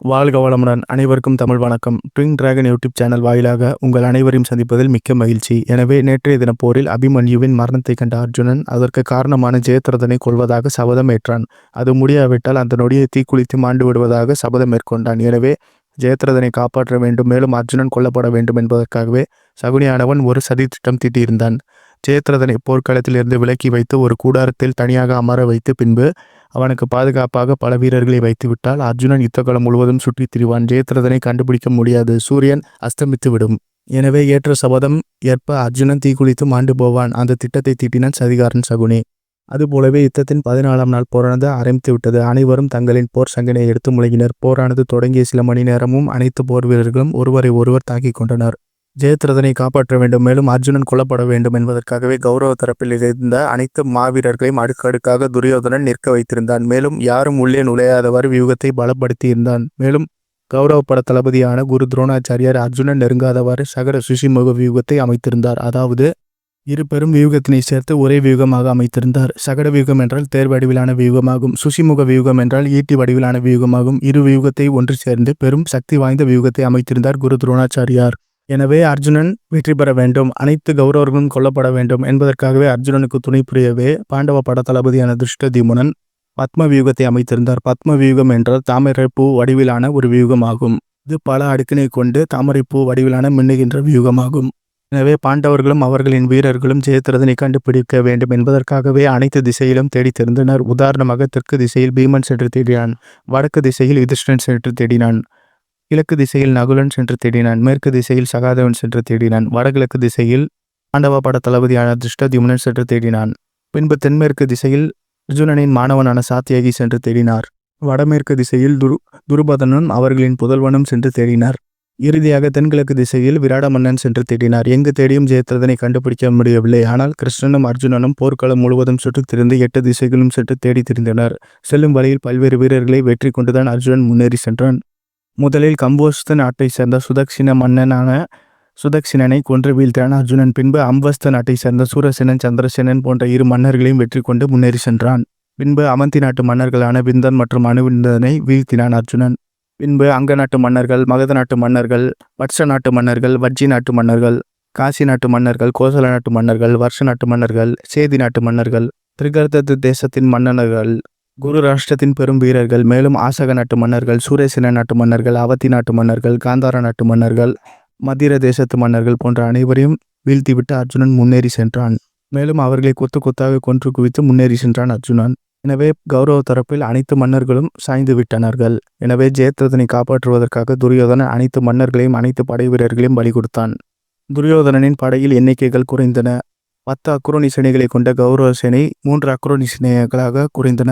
வாழ்க வளமுடன். அனைவருக்கும் தமிழ் வணக்கம். ட்விங் டிராகன் யூடியூப் சேனல் வாயிலாக உங்கள் அனைவரையும் சந்திப்பதில் மிக்க மகிழ்ச்சி. எனவே நேற்றைய தின போரில் அபிமன்யுவின் மரணத்தை கண்ட அர்ஜுனன் அதற்கு காரணமான ஜெயத்ரதனை கொள்வதாக சபதம் ஏற்றான். அது முடியாவிட்டால் அந்த நொடியை தீக்குளித்து மாண்டு விடுவதாக சபதம் மேற்கொண்டான். எனவே ஜெயத்ரதனை காப்பாற்ற வேண்டும் மேலும் அர்ஜுனன் கொல்லப்பட வேண்டும் என்பதற்காகவே சகுனியானவன் ஒரு சதி திட்டம் தீட்டியிருந்தான். ஜெயத்ரதனை போர்க்களத்திலிருந்து விலக்கி வைத்து ஒரு கூடாரத்தில் தனியாக அமர வைத்து பின்பு அவனுக்கு பாதுகாப்பாக பல வீரர்களை வைத்துவிட்டால் அர்ஜுனன் யுத்தகலம் முழுவதும் சுற்றித் திரிவான். ஜெயத்ரதனை கண்டுபிடிக்க முடியாது. சூரியன் அஸ்தமித்து விடும். எனவே ஏற்ற சபதம் ஏற்ப அர்ஜுனன் தீக்குளித்து மாண்டு போவான். அந்த திட்டத்தை தீட்டினான் சதிகாரன் சகுனி. அதுபோலவே யுத்தத்தின் பதினாலாம் நாள் போரானது ஆரம்பித்து விட்டது. அனைவரும் தங்களின் போர் சங்கினை எடுத்து முழங்கினர் போரானது தொடங்கிய சில மணி நேரமும் அனைத்து போர் வீரர்களும் ஒருவரை ஒருவர் தாக்கிக் கொண்டனர். ஜெயத்ரதனை காப்பாற்ற வேண்டும் மேலும் அர்ஜுனன் கொல்லப்பட வேண்டும் என்பதற்காகவே கௌரவ தரப்பில் இருந்த அனைத்து மாவீரர்களையும் அடுக்கடுக்காக துரியோதனன் நிற்க வைத்திருந்தான். மேலும் யாரும் உள்ளே நுழையாதவாறு வியூகத்தை பலப்படுத்தியிருந்தான். மேலும் கௌரவ பட தளபதியான குரு துரோணாச்சாரியார் அர்ஜுனன் நெருங்காதவாறு சகர சுஷிமுக வியூகத்தை அமைத்திருந்தார். அதாவது இரு பெரும் வியூகத்தினை சேர்த்து ஒரே வியூகமாக அமைத்திருந்தார். சகட வியூகம் என்றால் தேர் வடிவிலான வியூகமாகும் சுஷிமுக வியூகம் என்றால் ஈட்டி வடிவிலான வியூகமாகும். இரு வியூகத்தை ஒன்று சேர்ந்து பெரும் சக்தி வாய்ந்த வியூகத்தை அமைத்திருந்தார் குரு துரோணாச்சாரியார். எனவே அர்ஜுனன் வெற்றி பெற வேண்டும். அனைத்து கௌரவர்களும் கொல்லப்பட வேண்டும் என்பதற்காகவே அர்ஜுனனுக்கு துணை புரியவே பாண்டவ பட தளபதியான திருஷ்டதிமுனன் பத்ம வியூகத்தை அமைத்திருந்தார். பத்ம வியூகம் என்றால் தாமரைப்பூ வடிவிலான ஒரு வியூகமாகும். இது பல அடுக்கினை கொண்டு தாமரைப்பூ வடிவிலான மின்னுகின்ற வியூகமாகும். எனவே பாண்டவர்களும் அவர்களின் வீரர்களும் ஜெயத்திரதனை கண்டுபிடிக்க வேண்டும் என்பதற்காகவே அனைத்து திசையிலும் தேடி தெரிந்தனர். உதாரணமாக தெற்கு திசையில் பீமன் சென்று தேடினான். வடக்கு திசையில் யுதிஷ்டன் சென்று தேடினான். கிழக்கு திசையில் நகுலன் சென்று தேடினான் மேற்கு திசையில் சகாதேவன் சென்று தேடினான் வடகிழக்கு திசையில் பாண்டவ பட தளபதியான திருஷ்டத்யும்னன் சென்று தேடினான். பின்பு தென்மேற்கு திசையில் அர்ஜுனனின் மாணவனான சாத்தியாகி சென்று தேடினார். வடமேற்கு திசையில் துரு துருபதனும் அவர்களின் புதல்வனும் சென்று தேடினார். இறுதியாக தென்கிழக்கு திசையில் விராட மன்னன் சென்று தேடினார். எங்கு தேடியும் ஜெயத்ரதனை கண்டுபிடிக்க முடியவில்லை. ஆனால் கிருஷ்ணனும் அர்ஜுனனும் போர்க்களம் முழுவதும் சுற்றித் திரிந்து எட்டு திசைகளும் சென்று தேடி திரிந்தனர். செல்லும் வழியில் பல்வேறு வீரர்களை வெற்றி கொண்டுதான் அர்ஜுனன் முன்னேறி சென்றான். முதலில் கம்போஸ்த நாட்டை சேர்ந்த சுதக்ஷின மன்னனான சுதக்ஷினனை கொன்று வீழ்த்தினான். அர்ஜுனன் பின்பு அம்பஸ்த நாட்டை சேர்ந்த சூரசேனன் சந்திரசேனன் போன்ற இரு மன்னர்களையும் வெற்றி கொண்டு முன்னேறி சென்றான். பின்பு அமந்தி நாட்டு மன்னர்களான விந்தன் மற்றும் அணுவிந்தனை வீழ்த்தினான் அர்ஜுனன். பின்பு அங்க நாட்டு மன்னர்கள் மகத நாட்டு மன்னர்கள் வட்ச நாட்டு மன்னர்கள் வஜ்ஜி நாட்டு மன்னர்கள் காசி நாட்டு மன்னர்கள் கோசல நாட்டு மன்னர்கள் வருஷ நாட்டு மன்னர்கள் சேதி நாட்டு மன்னர்கள் திரிகர்த்த தேசத்தின் மன்னர்கள் குரு ராஷ்டிரத்தின் பெரும் வீரர்கள் மேலும் ஆசக நாட்டு மன்னர்கள் சூரேசன நாட்டு மன்னர்கள் அவத்தி நாட்டு மன்னர்கள் காந்தார நாட்டு மன்னர்கள் மத்திர தேசத்து மன்னர்கள் போன்ற அனைவரையும் வீழ்த்திவிட்டு அர்ஜுனன் முன்னேறி சென்றான். மேலும் அவர்களை கொத்து கொத்தாக கொன்று குவித்து முன்னேறி சென்றான் அர்ஜுனன். எனவே கௌரவ தரப்பில் அனைத்து மன்னர்களும் சாய்ந்து விட்டனர்கள். எனவே ஜெயத்ரதனை காப்பாற்றுவதற்காக துரியோதனன் அனைத்து மன்னர்களையும் அனைத்து படை வீரர்களையும் பலி கொடுத்தான். துரியோதனனின் படையில் எண்ணிக்கைகள் குறைந்தன. பத்து அக்ரோனி சேனைகளை கொண்ட கௌரவ சேனை மூன்று அக்ரோனி சேனைகளாக குறைந்தன.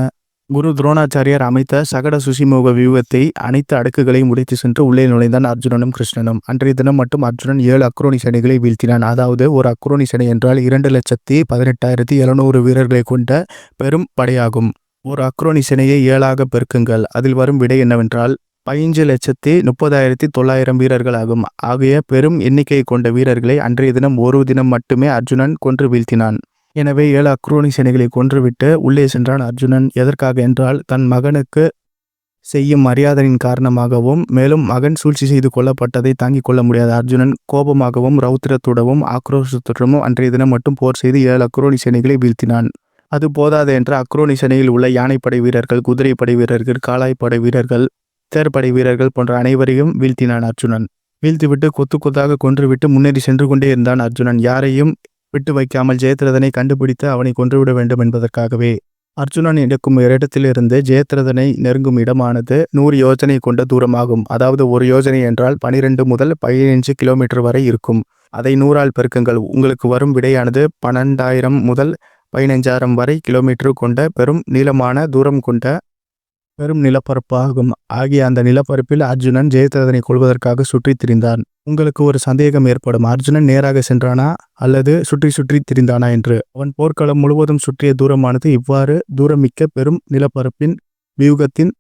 குரு துரோணாச்சாரியார் அமைத்த சகட சுசிமோக வியூகத்தை அனைத்து அடுக்குகளையும் உடைத்து சென்று உள்ளே நுழைந்தான் அர்ஜுனனும் கிருஷ்ணனும். அன்றைய தினம் மட்டும் அர்ஜுனன் ஏழு அக்ரோனி சேனைகளை வீழ்த்தினான். அதாவது ஒரு அக்ரோனி சேனை என்றால் இரண்டு லட்சத்தி பதினெட்டாயிரத்தி எழுநூறு வீரர்களை கொண்ட பெரும் படையாகும். ஒரு அக்ரோனி சேனையை ஏழாக பெருக்குங்கள். அதில் வரும் விடை என்னவென்றால் பதினஞ்சு லட்சத்தி முப்பதாயிரத்தி தொள்ளாயிரம் வீரர்கள் ஆகும் ஆகிய பெரும் எண்ணிக்கை கொண்ட வீரர்களை அன்றைய தினம் ஒரு தினம் மட்டுமே அர்ஜுனன் கொன்று வீழ்த்தினான். எனவே ஏழு அக்ரோனி சேனைகளை கொன்றுவிட்டு உள்ளே சென்றான் அர்ஜுனன். எதற்காக என்றால் தன் மகனுக்கு செய்யும் மரியாதையின் காரணமாகவும் மேலும் மகன் சூழ்ச்சி செய்து கொல்லப்பட்டதை தாங்கிக் கொள்ள முடியாத அர்ஜுனன் கோபமாகவும் ரௌத்திரத்துடவும் ஆக்ரோஷத்துடனும் அன்றைய தினம் மட்டும் போர் செய்து ஏழு அக்ரோனி சேனைகளை வீழ்த்தினான். அது போதாது என்ற அக்ரோனி சேனையில் உள்ள யானைப்படை வீரர்கள் குதிரைப்படை வீரர்கள் காலாய்ப்படை வீரர்கள் தேர்ப்படை வீரர்கள் போன்ற அனைவரையும் வீழ்த்தினான் அர்ஜுனன். வீழ்த்திவிட்டு கொத்து கொத்தாக கொன்றுவிட்டு முன்னேறி சென்று கொண்டே இருந்தான் அர்ஜுனன். யாரையும் விட்டு வைக்காமல் ஜெயத்ரதனை கண்டுபிடித்து அவனை கொன்றுவிட வேண்டும் என்பதற்காகவே. அர்ஜுனன் எடுக்கும் இடத்திலிருந்து ஜெயத்ரதனை நெருங்கும் இடமானது நூறு யோஜனை கொண்ட தூரமாகும். அதாவது ஒரு யோஜனை என்றால் பனிரெண்டு முதல் பதினைஞ்சு கிலோமீட்டர் வரை இருக்கும். அதை நூறால் பெருக்குங்கள். உங்களுக்கு வரும் விடையானது பன்னெண்டாயிரம் முதல் பதினைஞ்சாயிரம் வரை கிலோமீட்டர் கொண்ட பெரும் நீளமான தூரம் கொண்ட பெரும் நிலப்பரப்பாகும். ஆகிய அந்த நிலப்பரப்பில் அர்ஜுனன் ஜெயத்ரதனை கொள்வதற்காக சுற்றித் திரிந்தான். உங்களுக்கு ஒரு சந்தேகம் ஏற்படும். அர்ஜுனன் நேராக சென்றானா? அல்லது சுற்றி சுற்றி திரிந்தானா என்று? அவன் போர்க்களம் முழுவதும் சுற்றிய தூரமானது இவ்வாறு தூரமிக்க பெரும் நிலப்பரப்பின் வியூகத்தின்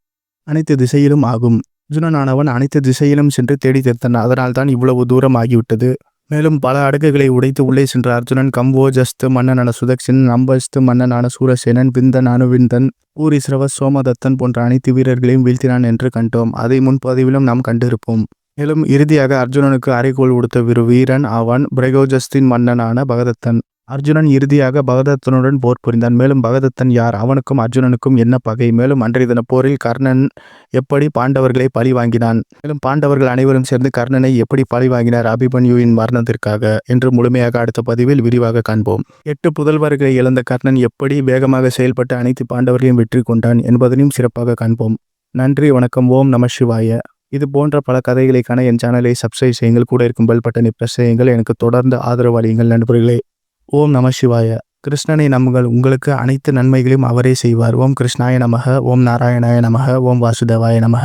அனைத்து திசையிலும் ஆகும். அர்ஜுனனானவன் அனைத்து திசையிலும் சென்று தேடி தெரிந்தான். அதனால்தான் இவ்வளவு தூரம் ஆகிவிட்டது. மேலும் பல அடுக்குகளை உடைத்து உள்ளே சென்ற அர்ஜுனன் கம்போஜஸ்து மன்னனான சுதக்ஷன் நம்பஸ்து மன்னனான சூரசேனன் விந்தன் அணுவிந்தன் பூரிஸ்ரவ சோமதத்தன் போன்ற அனைத்து வீரர்களையும் வீழ்த்தினான் என்று கண்டோம். அதை முன்பதிவிலும் நாம் கண்டிருப்போம். மேலும் இறுதியாக அர்ஜுனனுக்கு அறைகோல் கொடுத்த விரு வீரன் அவன் பிரகோஜஸ்தின் மன்னனான பகதத்தன். அர்ஜுனன் இறுதியாக பகதத்தனுடன் போர் புரிந்தான். மேலும் பகதத்தன் யார்? அவனுக்கும் அர்ஜுனனுக்கும் என்ன பகை? மேலும் அன்றைய தின போரில் கர்ணன் எப்படி பாண்டவர்களை பழி வாங்கினான்? மேலும் பாண்டவர்கள் அனைவரும் சேர்ந்து கர்ணனை எப்படி பழி வாங்கினார் அபிமன்யுவின் மரணத்திற்காக? என்று முழுமையாக அடுத்த பதிவில் விரிவாக காண்போம். எட்டு புதல்வர்களை இழந்த கர்ணன் எப்படி வேகமாக செயல்பட்டு அனைத்து பாண்டவர்களையும் வெற்றி கொண்டான் என்பதனையும் சிறப்பாக காண்போம். நன்றி வணக்கம். ஓம் நம சிவாய. இது போன்ற பல கதைகளுக்கான என் சேனலை சப்ஸ்கிரைப் செய்யுங்கள். கூட இருக்கும் பெல் பட்டனை ப்ரெஸ் செய்யுங்கள். எனக்கு தொடர்ந்து ஆதரவு அளியுங்கள் நண்பர்களே. ஓம் நம சிவாய. கிருஷ்ணனை நம்புங்கள். உங்களுக்கு அனைத்து நன்மைகளையும் அவரே செய்வார். ஓம் கிருஷ்ணாய நமக. ஓம் நாராயணாய நமக. ஓம் வாசுதேவாய நமக.